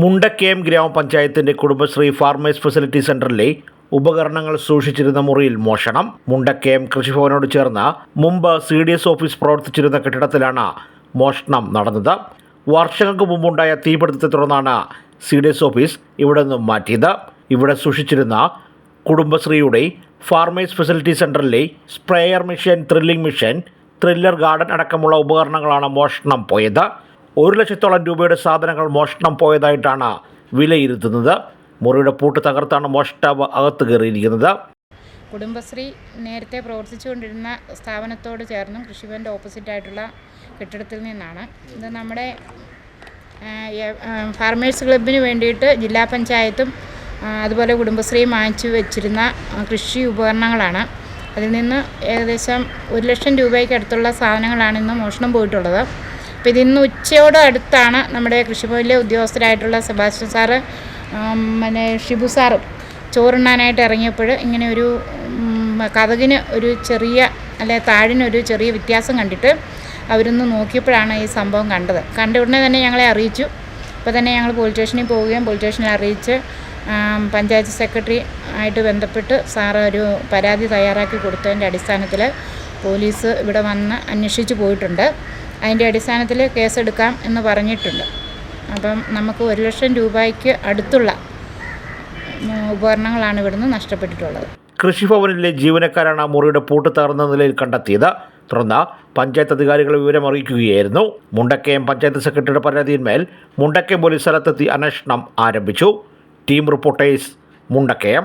മുണ്ടക്കയം ഗ്രാമപഞ്ചായത്തിന്റെ Kudumbashree farmers facility സെന്ററിലെ ഉപകരണങ്ങൾ സൂക്ഷിച്ചിരുന്ന മുറിയിൽ മോഷണം. മുണ്ടക്കേം കൃഷിഭവനോട് ചേർന്ന് മുമ്പ് സി ഡി എസ് ഓഫീസ് പ്രവർത്തിച്ചിരുന്ന കെട്ടിടത്തിലാണ് മോഷണം നടന്നത്. വർഷങ്ങൾക്ക് മുമ്പുണ്ടായ തീപിടുത്തത്തെ തുടർന്നാണ് സി ഡി എസ് ഓഫീസ് ഇവിടെ നിന്നും മാറ്റിയത്. ഇവിടെ സൂക്ഷിച്ചിരുന്ന കുടുംബശ്രീയുടെ ഫാർമേഴ്സ് ഫെസിലിറ്റി സെന്ററിലെ sprayer machine tilling machine tiller garden അടക്കമുള്ള ഉപകരണങ്ങളാണ് മോഷണം പോയത്. ഒരു ലക്ഷത്തോളം രൂപയുടെ സാധനങ്ങൾ മോഷണം പോയതായിട്ടാണ് വിലയിരുത്തുന്നത്. മുറിയുടെ പൂട്ട് തകർത്താണ് മോഷ്ടാവ് അകത്ത് കയറിയിരിക്കുന്നത്. കുടുംബശ്രീ നേരത്തെ പ്രവർത്തിച്ചുകൊണ്ടിരുന്ന സ്ഥാപനത്തോട് ചേർന്നും കൃഷിഭവന്റെ ഓപ്പോസിറ്റായിട്ടുള്ള കെട്ടിടത്തിൽ നിന്നാണ്. ഇത് നമ്മുടെ ഫാർമേഴ്സ് ക്ലബിന് വേണ്ടിയിട്ട് ജില്ലാ പഞ്ചായത്തും അതുപോലെ കുടുംബശ്രീയും വാങ്ങിച്ചു വെച്ചിരുന്ന കൃഷി ഉപകരണങ്ങളാണ്. അതിൽ നിന്ന് ഏകദേശം ഒരു ലക്ഷം രൂപയ്ക്ക് അടുത്തുള്ള സാധനങ്ങളാണ് ഇന്ന് മോഷണം പോയിട്ടുള്ളത്. അപ്പോൾ ഇതിന്ന് ഉച്ചയോട് അടുത്താണ് നമ്മുടെ കൃഷിഭവനിലെ ഉദ്യോഗസ്ഥരായിട്ടുള്ള സെബാസ്റ്റ്യൻ സാറ് പിന്നെ ഷിബു സാറും ചോറുണ്ണാനായിട്ട് ഇറങ്ങിയപ്പോൾ ഇങ്ങനെ ഒരു കഥകിന് ഒരു ചെറിയ അല്ലെ താഴിനൊരു ചെറിയ വ്യത്യാസം കണ്ടിട്ട് അവരൊന്ന് നോക്കിയപ്പോഴാണ് ഈ സംഭവം കണ്ടത്. കണ്ട ഉടനെ തന്നെ ഞങ്ങളെ അറിയിച്ചു. അപ്പോൾ തന്നെ ഞങ്ങൾ പോലീസ് സ്റ്റേഷനിൽ പോവുകയും പോലീസ് സ്റ്റേഷനിൽ അറിയിച്ച് പഞ്ചായത്ത് സെക്രട്ടറി ആയിട്ട് ബന്ധപ്പെട്ട് സാറ് ഒരു പരാതി തയ്യാറാക്കി കൊടുത്തതിന്റെ അടിസ്ഥാനത്തിൽ പോലീസ് ഇവിടെ വന്ന് അന്വേഷിച്ചു പോയിട്ടുണ്ട്. അതിന്റെ അടിസ്ഥാനത്തിൽ കേസെടുക്കാം എന്ന് പറഞ്ഞിട്ടുണ്ട്. അപ്പം നമുക്ക് ഒരു ലക്ഷം രൂപയ്ക്ക് അടുത്തുള്ള ഉപകരണങ്ങളാണ് ഇവിടുന്ന് നഷ്ടപ്പെട്ടിട്ടുള്ളത്. കൃഷിഭവനിലെ ജീവനക്കാരാണ് മുറിയുടെ പൂട്ട് തകർന്ന നിലയിൽ കണ്ടെത്തിയത്. തുടർന്ന് പഞ്ചായത്ത് അധികാരികളെ വിവരം അറിയിക്കുകയായിരുന്നു. മുണ്ടക്കയം പഞ്ചായത്ത് സെക്രട്ടറിയുടെ പരാതിയിന്മേൽ മുണ്ടക്കയം പോലീസ് സ്ഥലത്തെത്തി അന്വേഷണം ആരംഭിച്ചു. Team reporters Mundakayam.